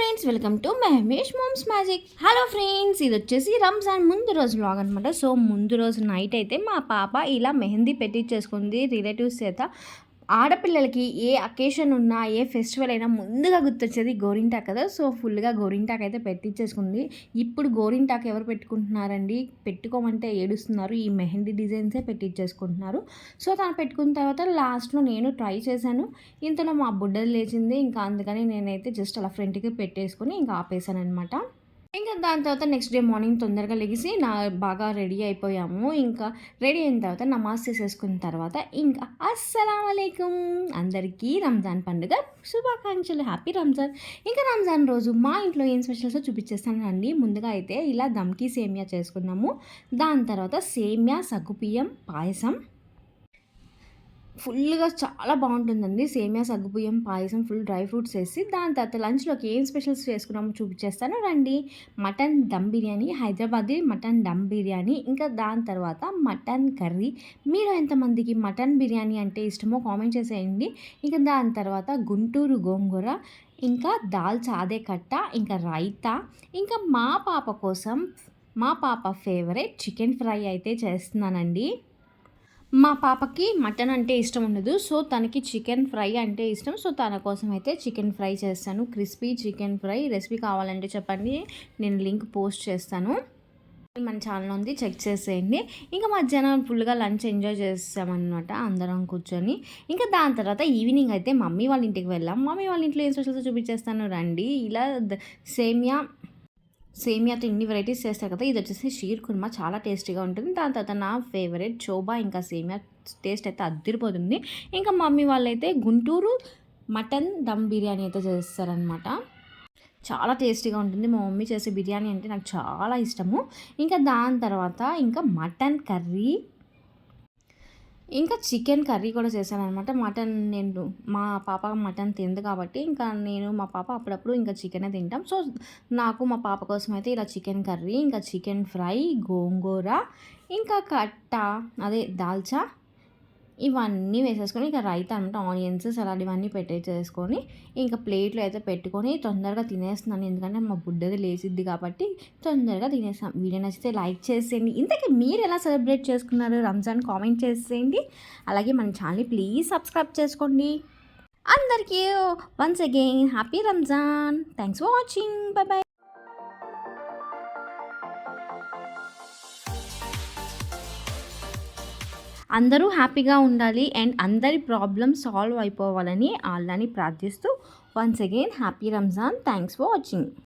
Friends welcome to Mahesh moms magic hello friends ఇది వచ్చేసి రంజాన్ ముందు రోజు బ్లాగ్ అనమాట సో ముందు రోజు నైట్ అయితే మా పాప ఇలా మెహందీ పెట్టించేసుకుంది రిలేటివ్స్ చేత. ఆడపిల్లలకి ఏ అకేషన్ ఉన్నా ఏ ఫెస్టివల్ అయినా ముందుగా గుర్తొచ్చేది గోరింటాక్ కదా. సో ఫుల్గా గోరింటాక్ అయితే పెట్టించేసుకుంది ఇప్పుడు గోరింటాక్ ఎవరు పెట్టుకుంటున్నారండి? పెట్టుకోమంటే ఏడుస్తున్నారు. ఈ మెహందీ డిజైన్సే పెట్టించేసుకుంటున్నారు సో తను పెట్టుకున్న తర్వాత లాస్ట్లో నేను ట్రై చేశాను. ఇంతలో మా బుడ్డది లేచింది. ఇంకా అందుకని నేనైతే జస్ట్ అలా ఫ్రంట్కి పెట్టేసుకొని ఇంకా ఆపేసాను అనమాట ఇంకా దాని తర్వాత నెక్స్ట్ డే మార్నింగ్ తొందరగా లెగిసి నా బాగా రెడీ అయిపోయాము. ఇంకా రెడీ అయిన తర్వాత నమాజ్ చేసేసుకున్న తర్వాత ఇంకా అస్సలం అయికం అందరికీ రంజాన్ పండుగ శుభాకాంక్షలు. హ్యాపీ రంజాన్. ఇంకా రంజాన్ రోజు మా ఇంట్లో ఏం స్పెషల్స్ చూపించేస్తానండి. ముందుగా అయితే ఇలా దమ్కి సేమియా చేసుకున్నాము. దాని తర్వాత సేమియా సగ్గుపియ్యం పాయసం ఫుల్గా చాలా బాగుంటుందండి. సేమియా సగ్గుబియ్యం పాయసం ఫుల్ డ్రై ఫ్రూట్స్ వేసి దాని తర్వాత లంచ్లోకి ఏం స్పెషల్స్ చేసుకున్నామో చూపించేస్తాను రండి. మటన్ దమ్ బిర్యానీ హైదరాబాదీ మటన్ దమ్ బిర్యానీ ఇంకా దాని తర్వాత మటన్ కర్రీ. మీరు ఎంతమందికి మటన్ బిర్యానీ అంటే ఇష్టమో కామెంట్ చేసేయండి. ఇంకా దాని తర్వాత గుంటూరు గోంగూర ఇంకా దాల్ చాదే కట్ట ఇంకా రైతా ఇంకా మా పాప కోసం మా పాప ఫేవరెట్ చికెన్ ఫ్రై అయితే చేస్తున్నానండి. మా పాపకి మటన్ అంటే ఇష్టం ఉండదు. సో తనకి చికెన్ ఫ్రై అంటే ఇష్టం. సో తన కోసం అయితే చికెన్ ఫ్రై చేస్తాను. క్రిస్పీ చికెన్ ఫ్రై రెసిపీ కావాలంటే చెప్పండి. నేను లింక్ పోస్ట్ చేస్తాను. మన ఛానల్ ఉంది. చెక్ చేసేయండి. ఇంకా మధ్యాహ్నం ఫుల్గా లంచ్ ఎంజాయ్ చేసామన్నమాట అందరం కూర్చొని. ఇంకా దాని తర్వాత ఈవినింగ్ అయితే మమ్మీ వాళ్ళ ఇంటికి వెళ్ళాం. మమ్మీ వాళ్ళ ఇంట్లో ఏం స్పెషల్స్ చూపించేస్తాను? రండి. ఇలా సేమియా సేమియాతో ఇన్ని వెరైటీస్ చేస్తారు కదా ఇది వచ్చేసి షీర్ కుర్మా చాలా టేస్టీగా ఉంటుంది. దాని తర్వాత నా ఫేవరెట్ చోబా ఇంకా సేమియా టేస్ట్ అయితే అద్దరిపోతుంది. ఇంకా మమ్మీ వాళ్ళైతే గుంటూరు మటన్ దమ్ బిర్యానీ అయితే చేస్తారనమాట చాలా టేస్టీగా ఉంటుంది. మా మమ్మీ చేసే బిర్యానీ అంటే నాకు చాలా ఇష్టము. ఇంకా దాని తర్వాత ఇంకా మటన్ కర్రీ ఇంకా చికెన్ కర్రీ కూడా చేశాను అనమాట మటన్ నేను మా పాప మటన్ తింది కాబట్టి ఇంకా నేను మా పాప అప్పుడప్పుడు ఇంకా చికెనే తింటాం. సో నాకు మా పాప కోసం అయితే ఇలా చికెన్ కర్రీ ఇంకా చికెన్ ఫ్రై గోంగూర ఇంకా కట్ట అదే దాల్చా ఇవన్నీ వేసేసుకొని ఇంకా రైతా అనమాట ఆనియన్స్ సలాడ్ ఇవన్నీ పెట్టేసేసుకొని ఇంకా ప్లేట్లో అయితే పెట్టుకొని తొందరగా తినేస్తున్నాను. ఎందుకంటే మా బుడ్డది లేచిద్ది కాబట్టి తొందరగా తినేస్తాం. వీడియో నచ్చితే లైక్ చేసేయండి. ఇంతకీ మీరు ఎలా సెలబ్రేట్ చేసుకున్నారు? రంజాన్ కామెంట్ చేసేయండి. అలాగే మన ఛానల్ని ప్లీజ్ సబ్స్క్రైబ్ చేసుకోండి. అందరికీ once again happy Ramzan. Thanks for watching. Bye అందరూ హ్యాపీగా ఉండాలి అండ్ అందరి ప్రాబ్లమ్ సాల్వ్ అయిపోవాలని వాళ్ళని ప్రార్థిస్తూ once again happy Ramzan. Thanks for watching.